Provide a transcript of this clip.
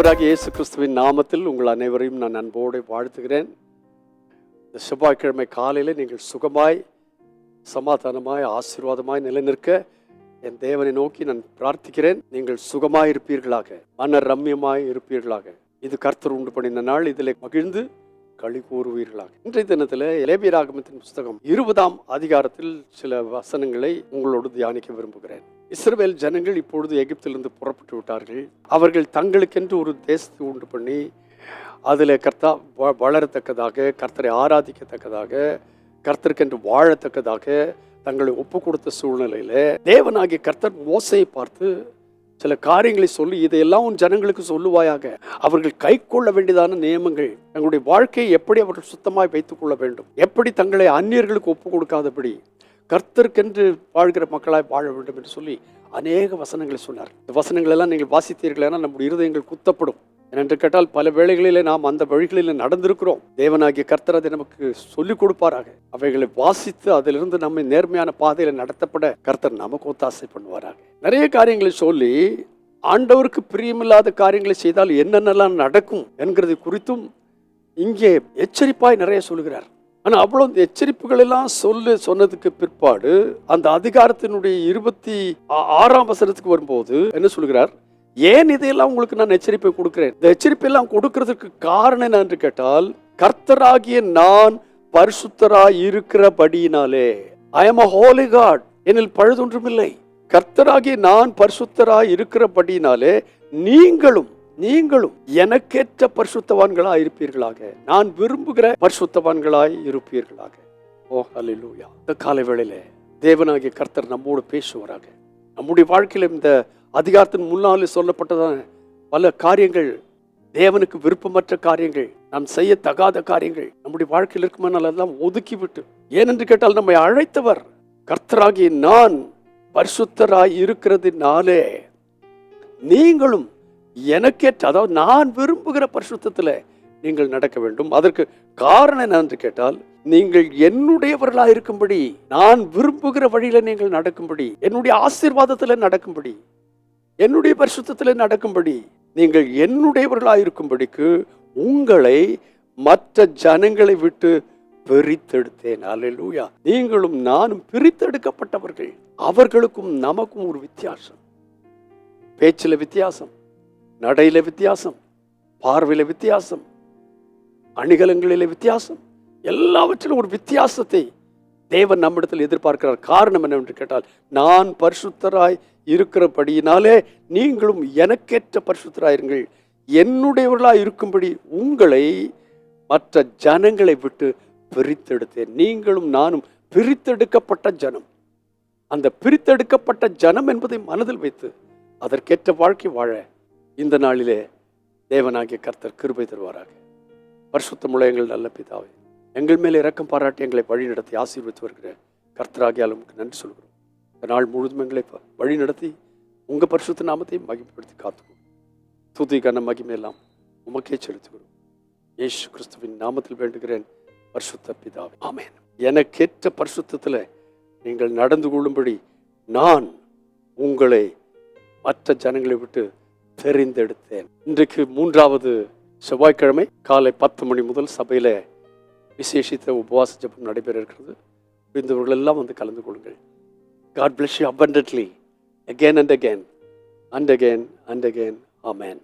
ஆண்டவராக இயேசு கிறிஸ்துவின் நாமத்தில் உங்கள் அனைவரையும் நான் அன்போடு வாழ்த்துகிறேன். இந்த செவ்வாய்க்கிழமை காலையில் நீங்கள் சுகமாய் சமாதானமாய் ஆசீர்வாதமாய் நிலைநிற்க என் தேவனை நோக்கி நான் பிரார்த்திக்கிறேன். நீங்கள் சுகமாய் இருப்பீர்களாக மன ரம்யமாய் இருப்பீர்களாக. இது கர்த்தர் உண்டு பண்ணின நாள் இதில் மகிழ்ந்து களி கூறுவீர்களாக. இன்றைய தினத்தில் இலேபியராகமத்தின் புஸ்தகம் இருபதாம் அதிகாரத்தில் சில வசனங்களை உங்களோடு தியானிக்க விரும்புகிறேன். இஸ்ரேல் ஜனங்கள் இப்பொழுது எகிப்திலிருந்து புறப்பட்டு விட்டார்கள். அவர்கள் தங்களுக்கென்று ஒரு தேசத்தை உண்டு பண்ணி அதில் கர்த்தா வ- வளரத்தக்கதாக கர்த்தரை ஆராதிக்கத்தக்கதாக கர்த்தருக்கென்று வாழத்தக்கதாக தங்களை ஒப்பு கொடுத்த சூழ்நிலையில் தேவனாகிய கர்த்தர் மோசையை பார்த்து சில காரியங்களை சொல்லி இதையெல்லாம் உன் ஜனங்களுக்கு சொல்லுவாயாக. அவர்கள் கை கொள்ள வேண்டியதான நியமங்கள் தங்களுடைய வாழ்க்கையை எப்படி அவர்கள் சுத்தமாய் வைத்துக் கொள்ள வேண்டும்? எப்படி தங்களை அந்நியர்களுக்கு ஒப்பு கொடுக்காதபடி? கர்த்தருக்கென்று வாழ்கிற மக்களாய் வாழ வேண்டும் என்று சொல்லி அநேக வசனங்களை சொன்னார். இந்த வசனங்கள் எல்லாம் நீங்கள் ஏன்னா நம்முடைய இருதயங்கள் குத்தப்படும். ஏனென்று கேட்டால் பல வேளைகளிலே நாம் அந்த வழிகளில் நடந்திருக்கிறோம். தேவனாகிய கர்த்தர் அதை நமக்கு சொல்லிக் கொடுப்பாராக. அவைகளை வாசித்து அதிலிருந்து நம்மை நேர்மையான பாதையில் நடத்தப்பட கர்த்தர் நமக்கு ஒத்தாசை பண்ணுவாராக. நிறைய காரியங்களை சொல்லி ஆண்டவருக்கு பிரியமில்லாத காரியங்களை செய்தால் என்னென்னலாம் நடக்கும் என்கிறது குறித்தும் இங்கே எச்சரிப்பாய் நிறைய சொல்லுகிறார். ஆனால் அவ்வளோ இந்த எச்சரிப்புகள் எல்லாம் சொல்லு சொன்னதுக்கு பிற்பாடு அந்த அதிகாரத்தினுடைய இருபத்தி ஆறாம் வசனத்துக்கு வரும்போது என்ன சொல்கிறார்? ஏன் இதையெல்லாம் உங்களுக்கு நான் எச்சரிப்பை கொடுக்கிறேன்? இந்த எச்சரிப்பெல்லாம் கொடுக்கறதுக்கு காரணம் என்னன்னு கேட்டால் கர்த்தராகிய நான் பரிசுத்தராய் இருக்கிறபடியினாலே I am a holy God என்னில் பழுதொன்றுமில்லை. கர்த்தராகிய நான் பரிசுத்தராய் இருக்கிறபடியினாலே நீங்களும் நீங்களும் எனக்கேற்ற பரிசுத்தவான்களாய் இருப்பீர்களாக. நான் விரும்புகிற பரிசுத்தவான்களாய் இருப்பீர்களாக. ஓ ஹalleluya. இந்த காலை வேளையில தேவனாகிய கர்த்தர் நம்மோடு பேசுவாராக. நம்முடைய வாழ்க்கையில் இந்த அதிகாரத்தின் முன்னாலே சொல்லப்பட்டதான பல காரியங்கள் தேவனுக்கு விருப்பமற்ற காரியங்கள் நாம் செய்ய தகாத காரியங்கள் நம்முடைய வாழ்க்கையில் இருக்குமானால் அதெல்லாம் ஒதுக்கிவிட்டு ஏனென்று கேட்டால் நம்மை அழைத்தவர் கர்த்தராகிய நான் பரிசுத்தராய் இருக்கிறதுனாலே நீங்களும் எனக்கேற்ற அதாவது நான் விரும்புகிற பரிசுத்தத்தில் நீங்கள் நடக்க வேண்டும். அதற்கு காரணம் என்னன்னு கேட்டால் நீங்கள் என்னுடையவர்களாக இருக்கும்படி நான் விரும்புகிற வழியில நீங்கள் நடக்கும்படி என்னுடைய ஆசீர்வாதத்தில் நடக்கும்படி என்னுடைய பரிசுத்தத்தில் நடக்கும்படி நீங்கள் என்னுடையவர்களாக இருக்கும்படிக்கு உங்களை மற்ற ஜனங்களை விட்டு பிரித்தெடுத்தேன். அல்லேலூயா நீங்களும் நானும் பிரித்தெடுக்கப்பட்டவர்கள். அவர்களுக்கும் நமக்கும் ஒரு வித்தியாசம். பேச்சில் வித்தியாசம். நடையில் வித்தியாசம் பார்வையில் வித்தியாசம் அணிகலங்களில் வித்தியாசம் எல்லாவற்றிலும் ஒரு வித்தியாசத்தை தேவன் நம்மிடத்தில் எதிர்பார்க்கிறார். காரணம் என்னவென்று கேட்டால் நான் பரிசுத்தராய் இருக்கிறபடியினாலே நீங்களும் எனக்கேற்ற பரிசுத்தராயிருங்கள். என்னுடையவர்களாக இருக்கும்படி உங்களை மற்ற ஜனங்களை விட்டு பிரித்தெடுத்தேன். நீங்களும் நானும் பிரித்தெடுக்கப்பட்ட ஜனம். அந்த பிரித்தெடுக்கப்பட்ட ஜனம் என்பதை மனதில் வைத்து அதற்கேற்ற வாழ்க்கை வாழ இந்த நாளிலே தேவனாகிய கர்த்தர் கிருபை தருவாராக. பரிசுத்தமுள்ள எங்கள் நல்ல பிதாவே எங்கள் மேலே இறக்கம் பாராட்டி எங்களை வழி நடத்தி ஆசீர்வதித்து வருகிற கர்த்தராகியாலுக்கு நன்றி சொல்கிறோம் இந்த நாள் முழுதும் எங்களை வழிநடத்தி வழி நடத்தி உங்கள் பரிசுத்த நாமத்தை மகிமைப்படுத்தி காத்துக்கணும் துதி கன மகிமையெல்லாம் உமக்கே செலுத்துகிறோம். ஏசு கிறிஸ்துவின் நாமத்தில் வேண்டுகிறேன். பரிசுத்த பிதாவே ஆமேன். எனக்கேற்ற பரிசுத்தத்தில் நீங்கள் நடந்து கொள்ளும்படி நான் உங்களை மற்ற ஜனங்களை விட்டு தெரிந்தெடுத்தேன். இன்றைக்கு மூன்றாவது செவ்வாய்க்கிழமை காலை பத்து மணி முதல் சபையில் விசேஷித்த உபவாச ஜப்பம் நடைபெற இருக்கிறது புரிந்தவர்கள் எல்லாம் வந்து கலந்து கொள்ளுங்கள். God bless you abundantly again and again and again and again amen